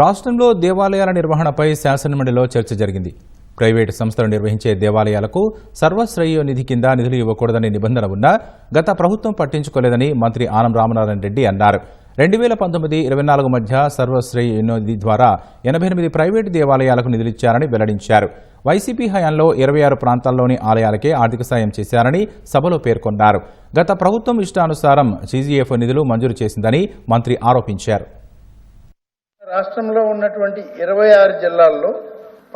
రాష్ట్రంలో దేవాలయాల నిర్వహణపై శాసనమండలిలో చర్చ జరిగింది. ప్రైవేటు సంస్థలు నిర్వహించే దేవాలయాలకు సర్వశ్రేయో నిధి కింద నిధులు ఇవ్వకూడదనే నిబంధన ఉన్నా గత ప్రభుత్వం పట్టించుకోలేదని మంత్రి ఆనం రామనారాయణ రెడ్డి అన్నారు. రెండు వేల పంతొమ్మిది ఇరవై నాలుగు మధ్య సర్వశ్రేయ నిధి ద్వారా ఎనభై ఎనిమిది ప్రైవేటు దేవాలయాలకు నిధులిచ్చారని వెల్లడించారు. వైసీపీ హయాంలో ఇరవై ఆరు ప్రాంతాల్లోని ఆలయాలకే ఆర్థిక సాయం చేశారని సభలో పేర్కొన్నారు. గత ప్రభుత్వం ఇష్టానుసారం సీజీఎఫ్ నిధులు మంజూరు చేసిందని మంత్రి ఆరోపించారు. రాష్ట్రంలో ఉన్నటువంటి ఇరవై ఆరు జిల్లాల్లో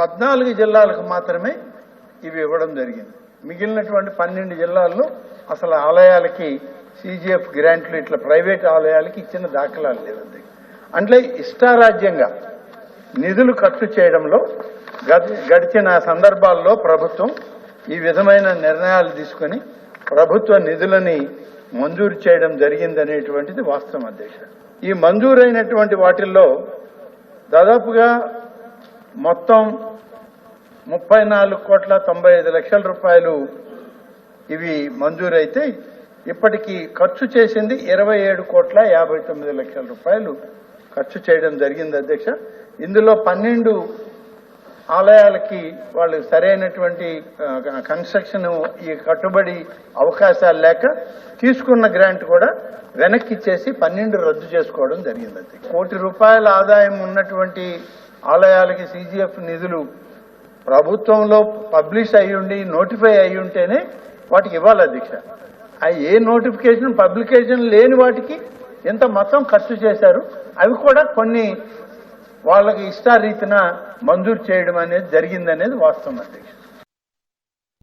పద్నాలుగు జిల్లాలకు మాత్రమే ఇవి ఇవ్వడం జరిగింది. మిగిలినటువంటి పన్నెండు జిల్లాల్లో అసలు ఆలయాలకి సీజీఎఫ్ గ్రాంట్లు ఇట్లా ప్రైవేట్ ఆలయాలకి ఇచ్చిన దాఖలాలు లేదండి అంటే ఇష్టారాజ్యంగా నిధులు ఖర్చు చేయడంలో గడిచిన సందర్భాల్లో ప్రభుత్వం ఈ విధమైన నిర్ణయాలు తీసుకొని ప్రభుత్వ నిధులని మంజూరు చేయడం జరిగిందనేటువంటిది వాస్తవం అధ్యక్ష. ఈ మంజూరైనటువంటి వాటిల్లో దాదాపుగా మొత్తం ముప్పై నాలుగు కోట్ల తొంభై ఐదు లక్షల రూపాయలు ఇవి మంజూరైతే ఇప్పటికీ ఖర్చు చేసింది ఇరవై ఏడు కోట్ల యాభై తొమ్మిది లక్షల రూపాయలు ఖర్చు చేయడం జరిగింది అధ్యక్ష. ఇందులో పన్నెండు ఆలయాలకి వాళ్ళు సరైనటువంటి కన్స్ట్రక్షన్ ఈ కట్టుబడి అవకాశాలు లేక తీసుకున్న గ్రాంట్ కూడా వెనక్కి ఇచ్చేసి పన్నెండు రద్దు చేసుకోవడం జరిగింది అది కోటి రూపాయల ఆదాయం ఉన్నటువంటి ఆలయాలకి సీజీఎఫ్ నిధులు ప్రభుత్వంలో పబ్లిష్ అయ్యుండి ఉండి నోటిఫై అయి ఉంటేనే వాటికి ఇవ్వాలి అధ్యక్ష. ఏ నోటిఫికేషన్ పబ్లికేషన్ లేని వాటికి ఎంత మొత్తం ఖర్చు చేశారు అవి కూడా కొన్ని వాళ్ళకి ఇష్టారీతిన మంజూరు చేయడం అనేది జరిగిందనేది వాస్తవం అధ్యక్షుడు.